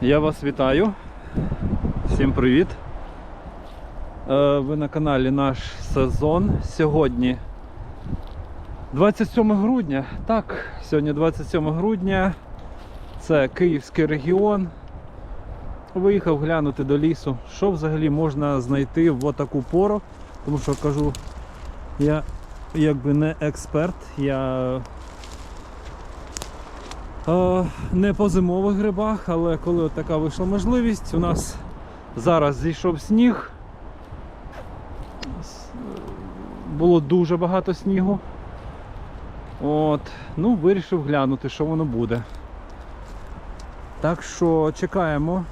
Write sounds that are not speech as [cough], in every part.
Я вас вітаю. Всім привіт. Е, Ви на каналі Наш сезон. Сьогодні 27 грудня. Так, сьогодні 27 грудня. Це Київський регіон. Виїхав глянути до лісу, що взагалі можна знайти в отаку пору. Тому що кажу, я якби не експерт, я Не по зимових грибах, але коли от така вийшла можливість, у нас зараз зійшов сніг. Було дуже багато снігу. От, ну, вирішив глянути, що воно буде. Так що чекаємо,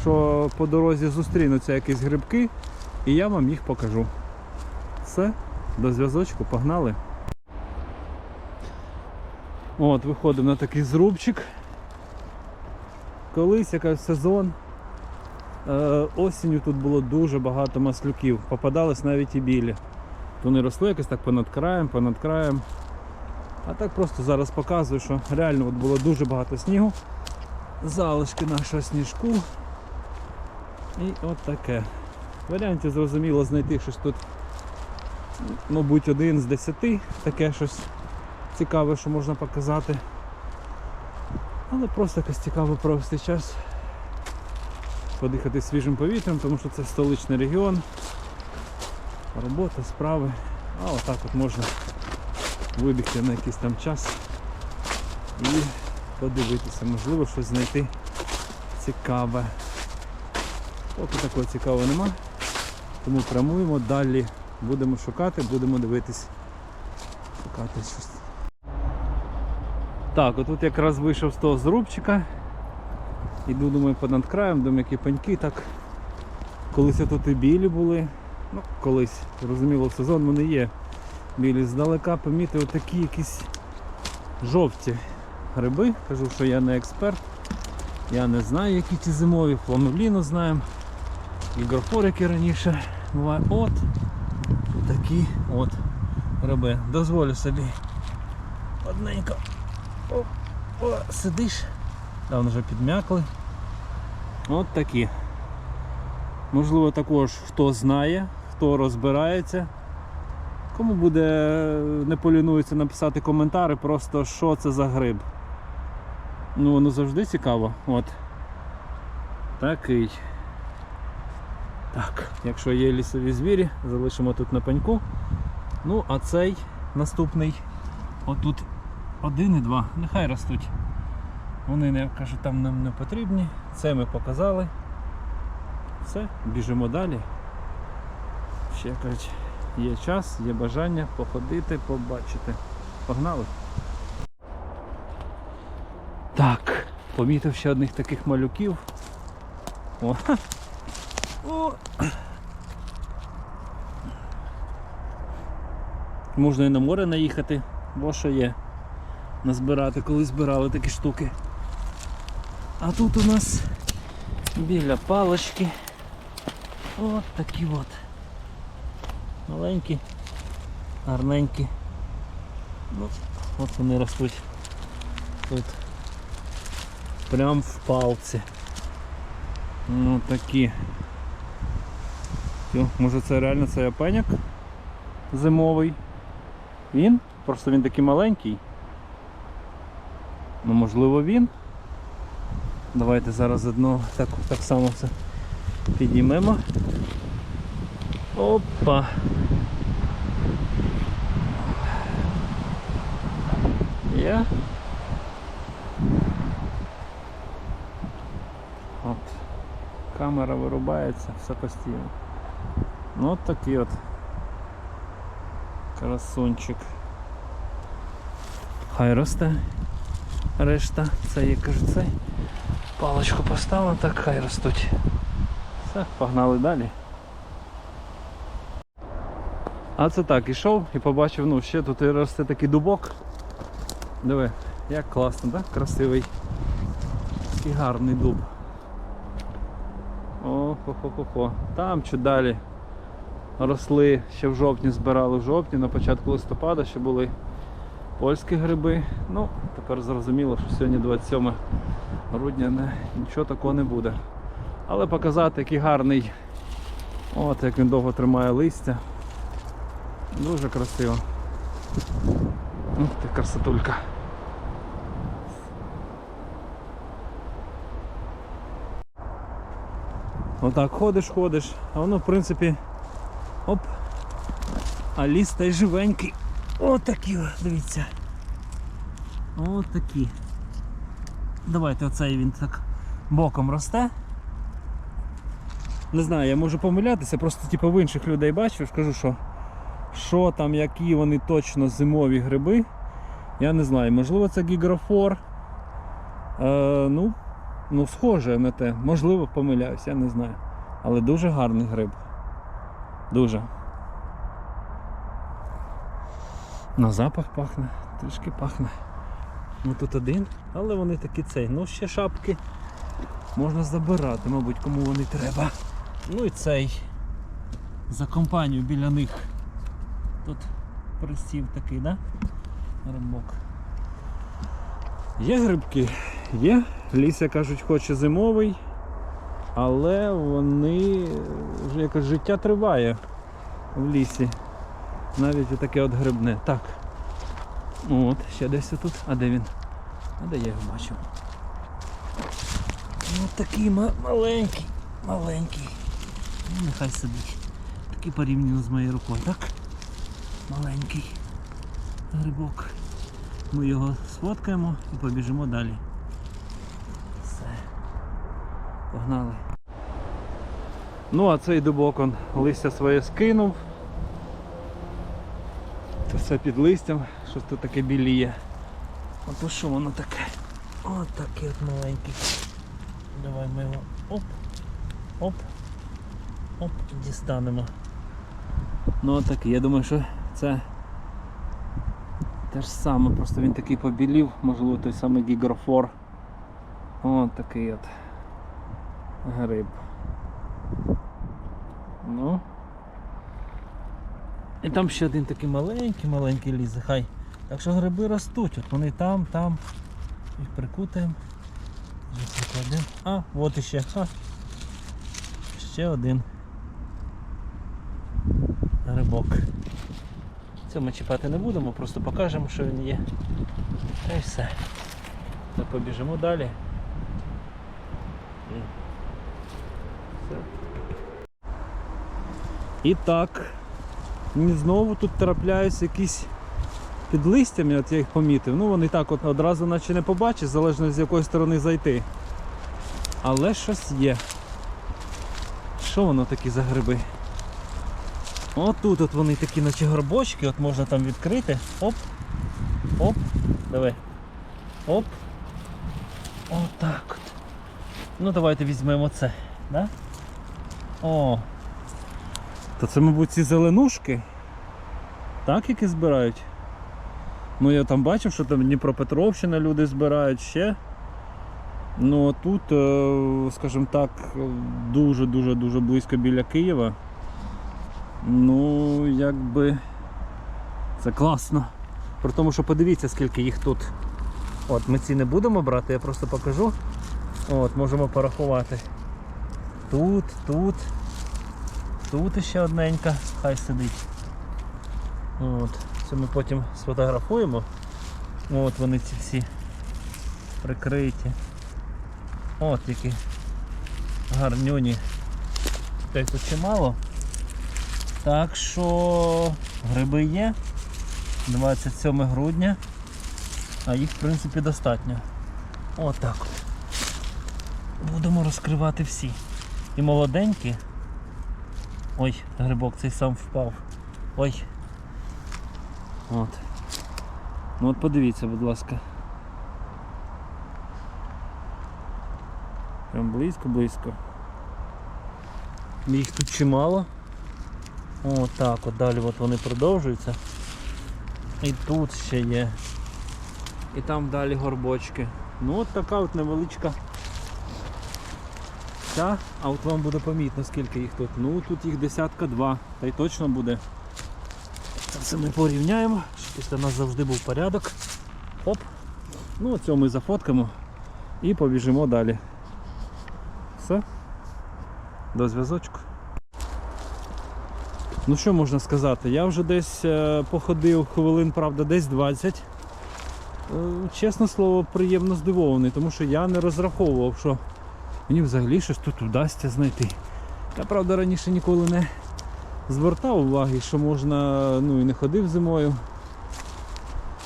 що по дорозі зустрінуться якісь грибки, і я вам їх покажу. Все, до зв'язочку, погнали. От, виходимо на такий зрубчик. Колись якийсь сезон. Е, осінню тут було дуже багато маслюків. Попадались навіть і білі. Вони росли якось так понад краєм, понад краєм. А так просто зараз показую, що реально от було дуже багато снігу. Залишки нашого сніжку. І от таке. Варіантів зрозуміло знайти щось тут, мабуть, один з десяти, таке щось цікаве, що можна показати. Але просто якось цікаво провести час, подихати свіжим повітрям, тому що це столичний регіон, робота, справи. А отак от можна вибігти на якийсь там час і подивитися, можливо щось знайти цікаве. Поки такого цікавого нема, тому прямуємо далі, будемо шукати, будемо дивитись, шукати щось. Так, отут якраз вийшов з того зрубчика. Іду, думаю, понад краєм, думаю, які пеньки. Так, колись тут і білі були. Ну, колись, розуміло, сезон вони є. Білі здалека помітив такі якісь жовті гриби. Кажу, що я не експерт. Я не знаю, які ті зимові, фламеліну знаємо. Який раніше буває. От такі от гриби. Дозволю собі одненько О, сидиш. Да, вони вже підм'якли. От такі. Можливо, також хто знає, хто розбирається. Кому буде, не полінується написати коментари, просто що це за гриб. Ну, воно завжди цікаво. От. Такий. Так, якщо є лісові звірі, залишимо тут на пеньку. Ну, а цей наступний отут один і два. Нехай ростуть. Вони не кажуть, там нам не потрібні. Це ми показали. Все, біжимо далі. Ще кажуть, є час, є бажання походити, побачити. Погнали. Так, помітив ще одних таких малюків. О. О. Можна і на море наїхати, бо що є назбирати, коли збирали такі штуки. А тут у нас біля палочки от такі от. Маленькі, гарненькі. Ну, от вони ростуть тут. Прям в палці. Ну такі. Може це реально це опеняк зимовий. Він? Просто він такий маленький. Ну, можливо, він. Давайте зараз одного так, так само все підіймемо. Опа. Є. От. Камера вирубається, все постійно. Ну от такий от красунчик. Хай росте решта. Це я кажу, цей. Паличку поставив, так хай ростуть. Все, погнали далі. А це так, ішов і побачив, ну ще тут росте такий дубок. Диви, як класно, так? Красивий. Такий гарний дуб. О, хо-хо-хо-хо. Там чи далі росли, ще в жовтні збирали в жовтні, на початку листопада ще були польські гриби. Ну, тепер зрозуміло, що сьогодні 27 грудня не, нічого такого не буде. Але показати, який гарний. От як він довго тримає листя. Дуже красиво. Ух ти красотулька. Отак ходиш, ходиш, а воно в принципі оп. А ліс та й живенький. Отакі, дивіться. Отакі. Давайте оцей він так боком росте. Не знаю, я можу помилятися, просто типу, в інших людей бачу, скажу, що що там, які вони точно зимові гриби. Я не знаю, можливо це гігрофор. Е, ну, ну, схоже на те. Можливо, помиляюсь, я не знаю. Але дуже гарний гриб. Дуже. На запах пахне, трішки пахне. Ну тут один, але вони такі цей. Ну ще шапки можна забирати, мабуть, кому вони треба. Ну і цей. За компанію біля них. Тут присів такий, да? Грибок. Є грибки, є. Ліся кажуть, хоче зимовий, але вони якось життя триває в лісі. Навіть таке от грибне. Так. От, ще десь тут. А де він? А де я його бачив? Ну такий ма- маленький, маленький. Ну, нехай сидить. Такий порівняно з моєю рукою, так? Маленький грибок. Ми його сфоткаємо і побіжимо далі. Все. Погнали. Ну а цей дубок он листя своє скинув. Це все під листям, щось тут таке біліє. А то що воно таке? От такий от маленький. Давай ми його оп, оп, оп, дістанемо. Ну от такий, я думаю, що це те ж саме, просто він такий побілів, можливо той самий гігрофор. От такий от гриб. Ну. І там ще один такий маленький, маленький лізе, хай. Так що гриби ростуть, от вони там, там. Їх прикутаємо. А, от іще. А. Ще один грибок. Це ми чіпати не будемо, просто покажемо, що він є. Та й все. Та побіжимо далі. Все. І так. Мені знову тут трапляються якісь під листями, от я їх помітив. Ну вони так от одразу наче не побачиш, залежно з якої сторони зайти. Але щось є. Що воно такі за гриби? От тут от вони такі наче горбочки, от можна там відкрити. Оп. Оп. Давай. Оп. Отак от. Ну давайте візьмемо це. Да? О. То це, мабуть, ці зеленушки. Так, які збирають. Ну я там бачив, що там Дніпропетровщина люди збирають ще. Ну а тут, е, скажімо так, дуже-дуже дуже близько біля Києва. Ну, якби це класно. При тому, що подивіться, скільки їх тут. От, ми ці не будемо брати, я просто покажу. От, можемо порахувати. Тут, тут, тут іще одненька, хай сидить. От, це ми потім сфотографуємо. От вони ці всі прикриті. От які гарнюні. Так тут чимало. Так що гриби є. 27 грудня. А їх в принципі достатньо. Отак от. Будемо розкривати всі. І молоденькі. Ой, грибок цей сам впав. Ой. От. Ну от подивіться, будь ласка. Прям близько-близько. Їх тут чимало. О, так, от далі от вони продовжуються. І тут ще є. І там далі горбочки. Ну от така от невеличка. Ця, а от вам буде помітно скільки їх тут. Ну тут їх десятка два, та й точно буде. Це ми порівняємо, щоб після нас завжди був порядок. Оп. Ну оцього ми зафоткаємо. і побіжимо далі. Все. До зв'язочку. Ну що можна сказати? Я вже десь е, походив хвилин, правда, десь 20. Е, Чесне слово, приємно здивований, тому що я не розраховував, що мені взагалі щось тут вдасться знайти. Я правда раніше ніколи не звертав уваги, що можна, ну і не ходив зимою.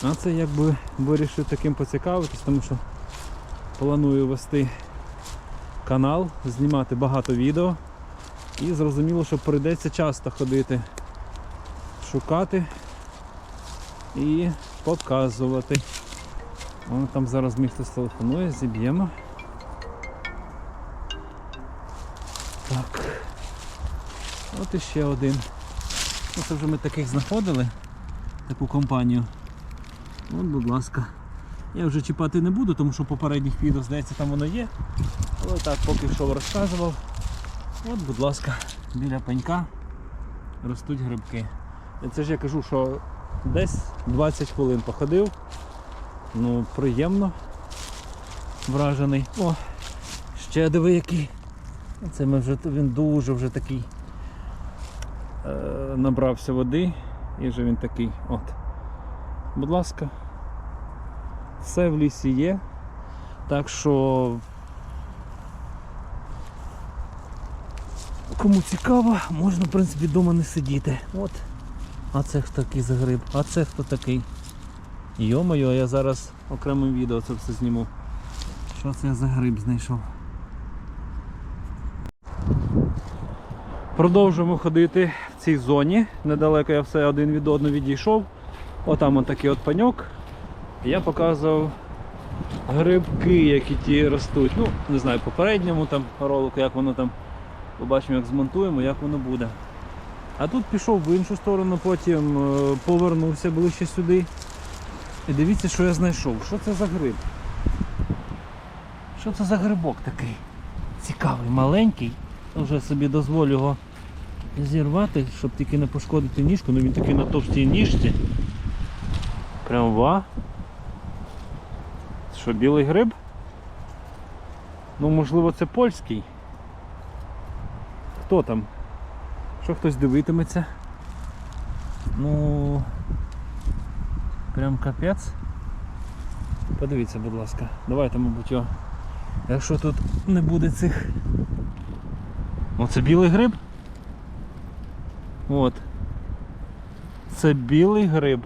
А це якби вирішив таким поцікавитись, тому що планую вести канал, знімати багато відео. І зрозуміло, що прийдеться часто ходити, шукати і показувати. О, там зараз мій хтось телефонує, зіб'ємо. Так. От іще один. Ну, це вже ми таких знаходили, таку компанію. От, будь ласка. Я вже чіпати не буду, тому що попередніх відео, здається, там воно є. Але так, поки що розказував. От, будь ласка, біля пенька ростуть грибки. Це ж я кажу, що десь 20 хвилин походив. Ну, приємно вражений. О, ще диви який. Це ми вже, він дуже вже такий е, набрався води і вже він такий. От. Будь ласка, все в лісі є. Так що Кому цікаво, можна в принципі вдома не сидіти. От. А це хто такий за гриб? А це хто такий? Йо-моє, я зараз окремим відео це все зніму. Що це я за гриб знайшов? Продовжуємо ходити в цій зоні. Недалеко я все один від одного відійшов. Отам от такий от паньок. Я показував грибки, які ті ростуть. Ну, не знаю, попередньому там ролику, як воно там Побачимо, як змонтуємо, як воно буде. А тут пішов в іншу сторону, потім е, повернувся ближче сюди. І дивіться, що я знайшов. Що це за гриб? Що це за грибок такий? Цікавий, маленький. Вже собі дозволю його зірвати, щоб тільки не пошкодити ніжку, ну він такий на товстій ніжці. Прям ва. Що, білий гриб? Ну, можливо, це польський. Хто там? Що хтось дивитиметься? Ну прям капець. Подивіться, будь ласка. Давайте, мабуть, його. Якщо тут не буде цих... Оце білий гриб. От. Це білий гриб.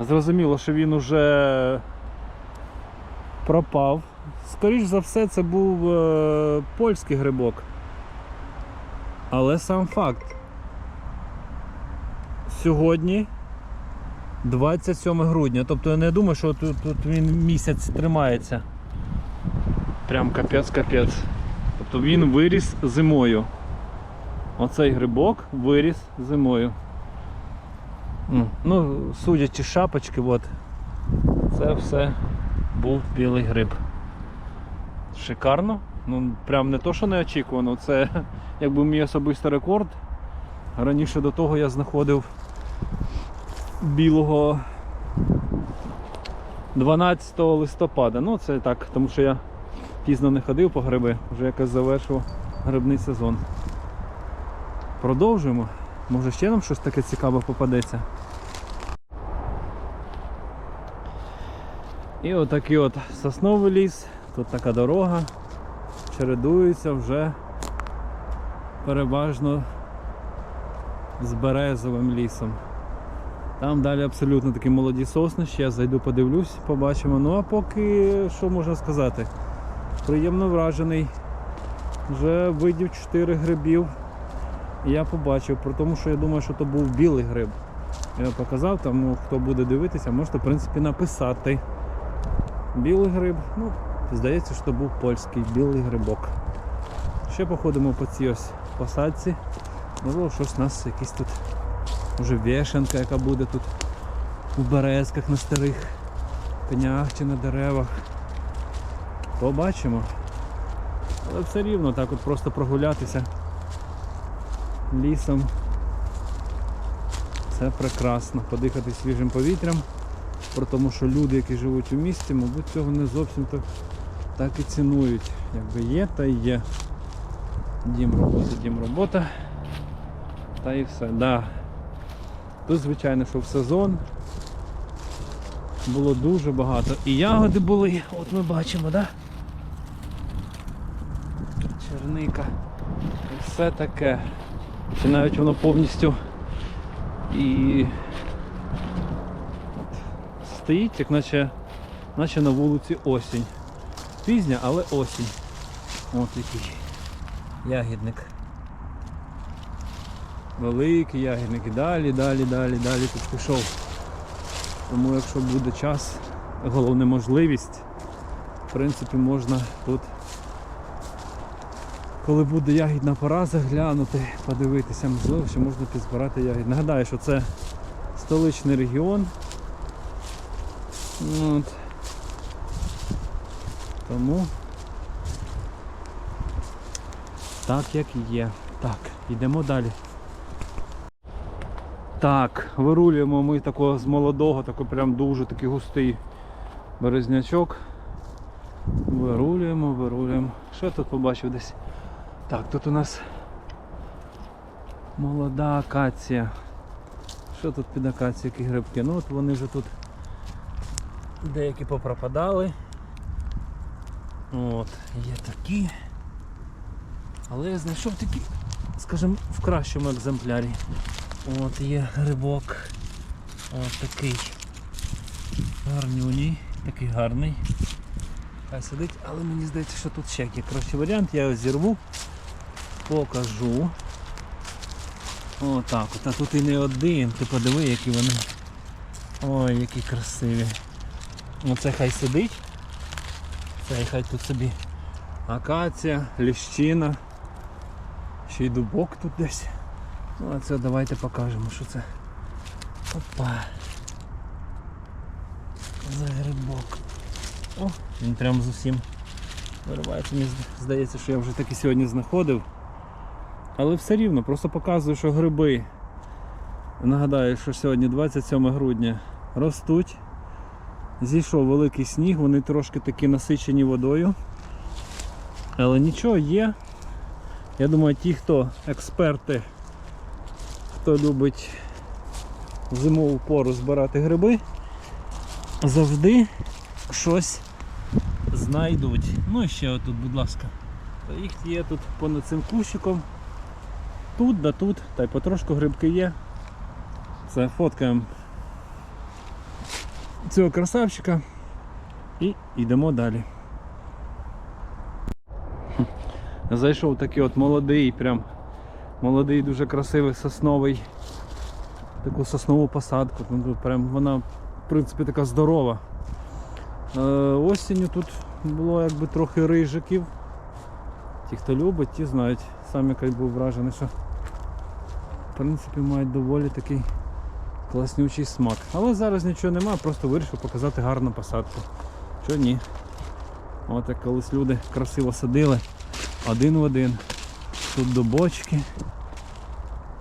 Зрозуміло, що він уже пропав. Скоріш за все, це був е, польський грибок. Але сам факт. Сьогодні 27 грудня. Тобто я не думаю, що тут, тут він місяць тримається. Прям капець-капець. Тобто він виріс зимою. Оцей грибок виріс зимою. Ну, судячи шапочки, от, це все був білий гриб. Шикарно. Ну, прям не то, що неочікувано, це якби мій особистий рекорд. Раніше до того я знаходив білого 12 листопада. Ну це так, тому що я пізно не ходив по гриби, вже якось завершив грибний сезон. Продовжуємо. Може ще нам щось таке цікаве попадеться. І отакий от сосновий ліс, тут така дорога, чередується вже переважно з березовим лісом. Там далі абсолютно такі молоді сосни, ще я зайду подивлюсь, побачимо. Ну а поки що можна сказати? Приємно вражений. Вже видів 4 грибів. Я побачив, при тому, що я думаю, що то був білий гриб. Я показав, тому хто буде дивитися, можете в принципі написати. Білий гриб, ну, здається, що був польський білий грибок. Ще походимо по цій ось посадці. Можливо, щось у нас якісь тут може вішенка, яка буде тут у березках на старих пенях чи на деревах. Побачимо. Але все рівно так от просто прогулятися лісом. Це прекрасно. Подихати свіжим повітрям. Про тому, що люди, які живуть у місті, мабуть, цього не зовсім так так і цінують. Якби є, та й є. Дім робота, дім робота. Та і все. Да. Тут, звичайно, що в сезон було дуже багато. І ягоди були, от ми бачимо, да? Черника. І все таке. Чи навіть воно повністю і стоїть, як наче, наче на вулиці осінь. Пізня, але осінь. От який ягідник. Великий ягідник. І далі, далі, далі, далі тут пішов. Тому якщо буде час, головне можливість, в принципі, можна тут, коли буде ягідна пора, заглянути, подивитися, можливо, що можна підзбирати ягід. Нагадаю, що це столичний регіон. От. Тому так як є. Так, йдемо далі. Так, вирулюємо ми такого з молодого, такий прям дуже такий густий березнячок. Вирулюємо, вирулюємо. Що я тут побачив десь? Так, тут у нас молода акація. Що тут під акацією, які грибки? Ну от вони вже тут деякі попропадали. От, є такі. Але я знайшов такі, скажімо, в кращому екземплярі. От є грибок. От такий гарнюній, такий гарний. Хай сидить, але мені здається, що тут ще є кращий варіант, я його зірву, покажу. Отак от, а тут і не один, ти подиви, які вони. Ой, які красиві. Оце хай сидить. Це хай тут собі акація, ліщина. Ще й дубок тут десь. Ну а це давайте покажемо, що це. Опа. За грибок. О, він прям зовсім виривається. Мені здається, що я вже таки сьогодні знаходив. Але все рівно, просто показую, що гриби. Нагадаю, що сьогодні 27 грудня ростуть. Зійшов великий сніг, вони трошки такі насичені водою. Але нічого є. Я думаю, ті, хто експерти, хто любить зимову пору збирати гриби, завжди щось знайдуть. Ну і ще отут, будь ласка. Їх є тут понад цим кущиком. Тут да тут, та й потрошку грибки є. Це фоткаємо цього красавчика і йдемо далі. Зайшов такий от молодий, прям молодий, дуже красивий сосновий, таку соснову посадку. Ну, Прям вона в принципі така здорова. Е, осінню тут було якби трохи рижиків. Ті, хто любить, ті знають. Сам який був вражений, що в принципі мають доволі такий класнючий смак. Але зараз нічого нема, просто вирішив показати гарну посадку. Що ні. От як колись люди красиво садили один в один. Тут до бочки.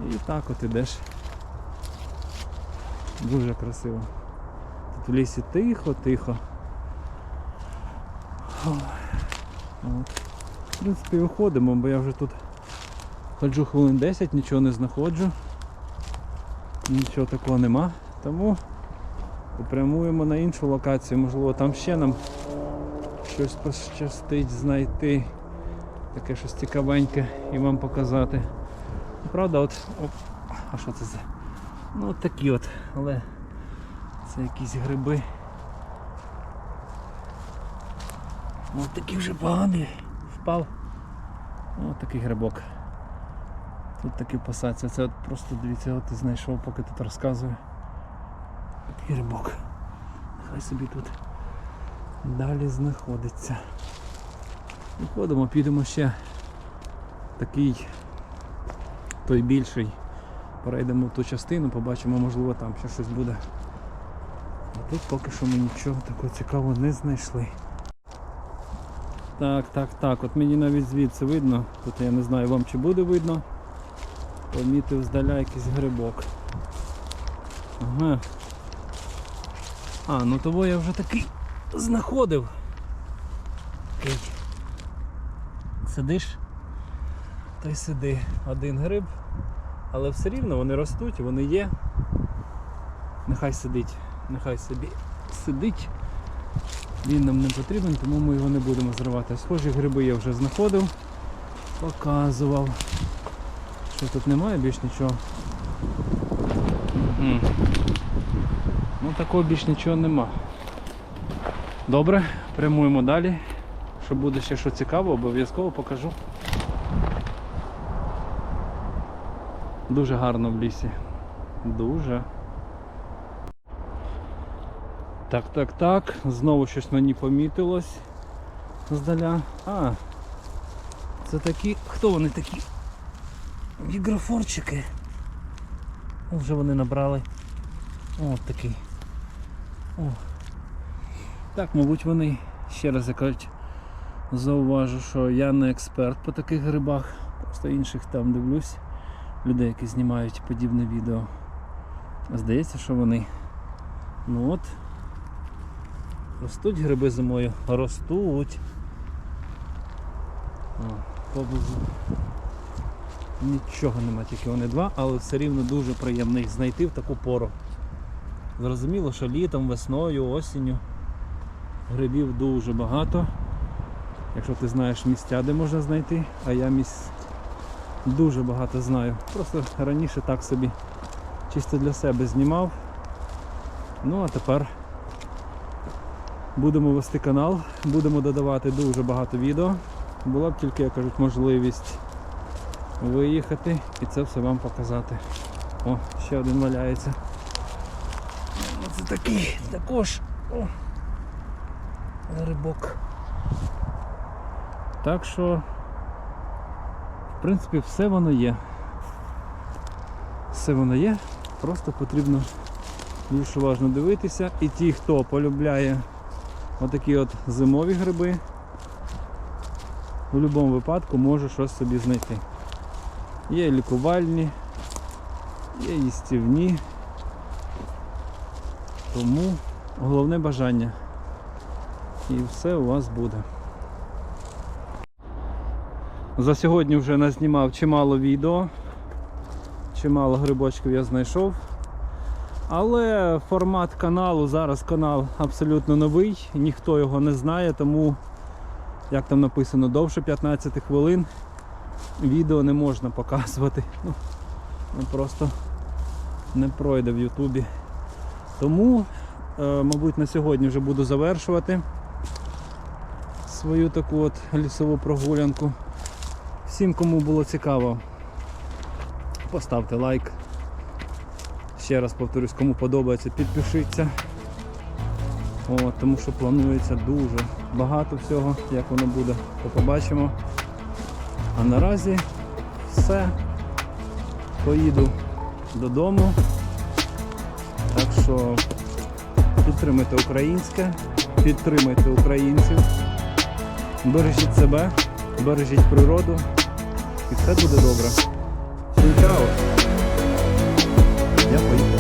І так от ідеш. Дуже красиво. Тут в лісі тихо, тихо. Ой. От. В принципі, виходимо, бо я вже тут ходжу хвилин 10, нічого не знаходжу. Нічого такого нема. Тому попрямуємо на іншу локацію. Можливо там ще нам щось пощастить знайти. Таке щось цікавеньке і вам показати. Правда, от... Оп, а що це за? Ну от такі от, але це якісь гриби. Ось такий вже поганий. Впав. Ось такий грибок. Тут такий в посадці. Це от просто дивіться, от знайшов, поки тут розказую. Такий грибок. Нехай собі тут далі знаходиться. Виходимо, підемо ще такий той більший. Перейдемо в ту частину, побачимо, можливо там ще щось буде. А тут поки що ми нічого такого цікавого не знайшли. Так, так, так, от мені навіть звідси видно, тут я не знаю вам чи буде видно. Помітив здаля якийсь грибок. Ага. А, ну того я вже такий знаходив. такий. Сидиш, та й сиди. Один гриб, але все рівно вони ростуть, вони є. Нехай сидить, нехай собі сидить. Він нам не потрібен, тому ми його не будемо зривати. Схожі гриби я вже знаходив, показував. Що тут немає більш нічого. М. Ну такого більш нічого нема. Добре, прямуємо далі. Що буде ще що цікаво, обов'язково покажу. Дуже гарно в лісі. Дуже. Так, так, так. Знову щось мені помітилось здаля. А, це такі. Хто вони такі? Гігрофорчики. О, Вже вони набрали. О, такий. О. Так, мабуть, вони ще раз як кажуть, зауважу, що я не експерт по таких грибах. Просто інших там дивлюсь. Людей, які знімають подібне відео. Здається, що вони. Ну от. Ростуть гриби зимою. Ростуть. Поблизу. Нічого нема, тільки вони два, але все рівно дуже приємно їх знайти в таку пору. Зрозуміло, що літом, весною, осінню грибів дуже багато. Якщо ти знаєш місця, де можна знайти, а я місць дуже багато знаю. Просто раніше так собі чисто для себе знімав. Ну а тепер будемо вести канал, будемо додавати дуже багато відео. Була б тільки, як кажуть, можливість виїхати і це все вам показати. О, ще один валяється. Це такий також о, грибок. Так що, в принципі, все воно є. Все воно є, просто потрібно більш уважно дивитися. І ті, хто полюбляє отакі от зимові гриби, в будь-якому випадку може щось собі знайти. Є лікувальні, є їстівні. Тому головне бажання. І все у вас буде. За сьогодні вже назнімав чимало відео, чимало грибочків я знайшов. Але формат каналу, зараз канал абсолютно новий, ніхто його не знає, тому, як там написано, довше 15 хвилин відео не можна показувати. [laughs] Ну, ну, просто не пройде в Ютубі. Тому, е, мабуть, на сьогодні вже буду завершувати свою таку от лісову прогулянку. Всім, кому було цікаво, поставте лайк. Ще раз повторюсь, кому подобається, підпишіться. От, тому що планується дуже багато всього, як воно буде, то побачимо. А наразі все. Поїду додому. Так що підтримуйте українське, підтримуйте українців, бережіть себе, бережіть природу і все буде добре. Чао! Я поїхав.